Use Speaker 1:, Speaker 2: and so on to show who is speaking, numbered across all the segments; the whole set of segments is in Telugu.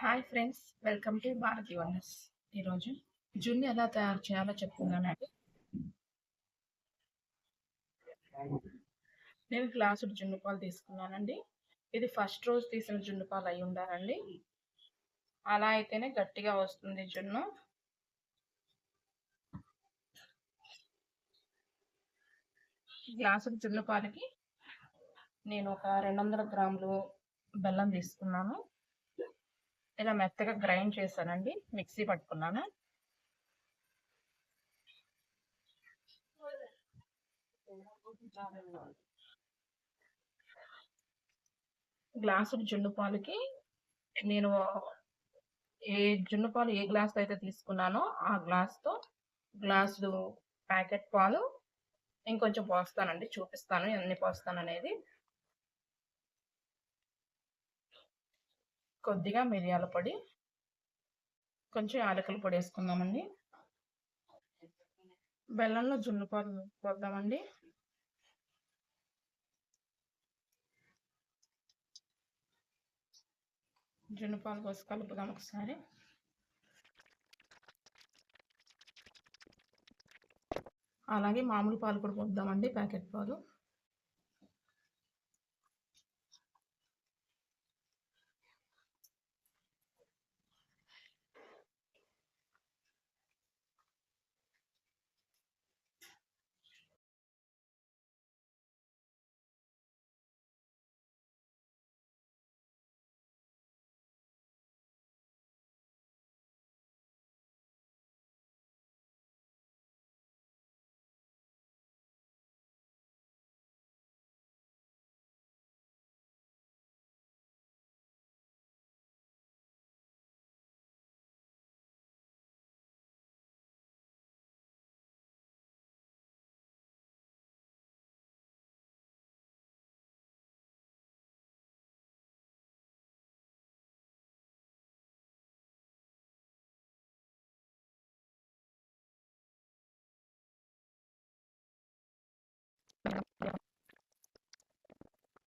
Speaker 1: Hi friends welcome to Bharathi wonders ఈరోజు జున్ను ఎలా తయారు చేయాలో చెప్తున్నానండి నేను గ్లాసుడు జున్ను పాలు తీసుకున్నానండి. ఇది ఫస్ట్ రోజు తీసిన జున్ను పాలు అయి ఉండాలండి. అలా అయితేనే గట్టిగా వస్తుంది జున్ను. గ్లాసుడు జున్ను పాలకి నేను ఒక రెండు వందల గ్రాములు బెల్లం తీసుకున్నాను. ఇలా మెత్తగా గ్రైండ్ చేశానండి. మిక్సీ పట్టుకున్నాను. గ్లాసు జున్ను పాలకి నేను ఏ జున్ను పాలు ఏ గ్లాస్తో అయితే తీసుకున్నానో ఆ గ్లాస్తో గ్లాసు ప్యాకెట్ పాలు ఇంకొంచెం పోస్తానండి చూపిస్తాను ఎన్ని పోస్తాను అనేది కొద్దిగా మిరియాల పొడి కొంచెం యాలకుల పొడి వేసుకుందామండి. బెల్లంలో జున్ను పాలు పోద్దామండి. జున్ను పాలు పోసి కలుపుదాం ఒకసారి. అలాగే మామూలు పాలు కూడా పోద్దామండి ప్యాకెట్ పాలు.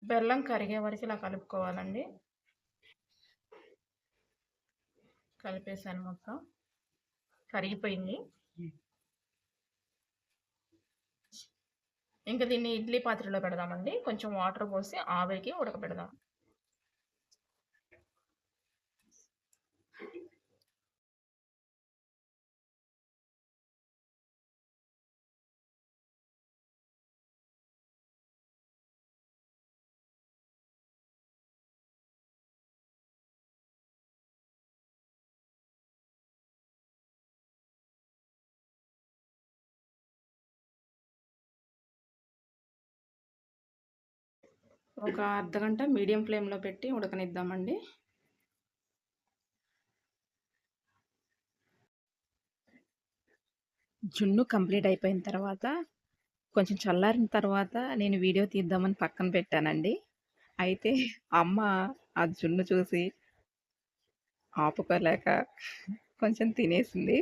Speaker 1: బెల్లం కరిగే వరకు ఇలా కలుపుకోవాలండి. కలిపేసాను మొత్తం. కరిగిపోయింది. ఇంకా దీన్ని ఇడ్లీ పాత్రలో పెడదామండి. కొంచెం వాటర్ పోసి ఆవిరికి ఉడకబెడదాం. ఒక అర్ధగంట మీడియం ఫ్లేమ్లో పెట్టి ఉడకనిద్దామండి. జున్ను కంప్లీట్ అయిపోయిన తర్వాత కొంచెం చల్లారిన తర్వాత నేను వీడియో తీద్దామని పక్కన పెట్టానండి. అయితే అమ్మ ఆ జున్ను చూసి ఆపుకోలేక కొంచెం తినేసింది.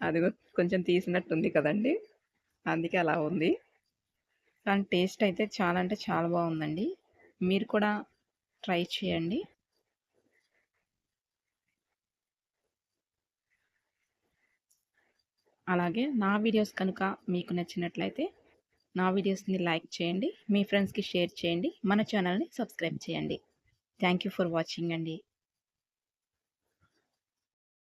Speaker 1: అది కొంచెం తీసినట్టుంది కదండి. అందుకే అలా ఉంది. దాని టేస్ట్ అయితే చాలా అంటే చాలా బాగుందండి. మీరు కూడా ట్రై చేయండి. అలాగే నా వీడియోస్ కనుక మీకు నచ్చినట్లయితే నా వీడియోస్ని లైక్ చేయండి మీ ఫ్రెండ్స్కి షేర్ చేయండి మన ఛానల్ని సబ్స్క్రైబ్ చేయండి. థ్యాంక్ యూ ఫర్ వాచింగ్ అండి.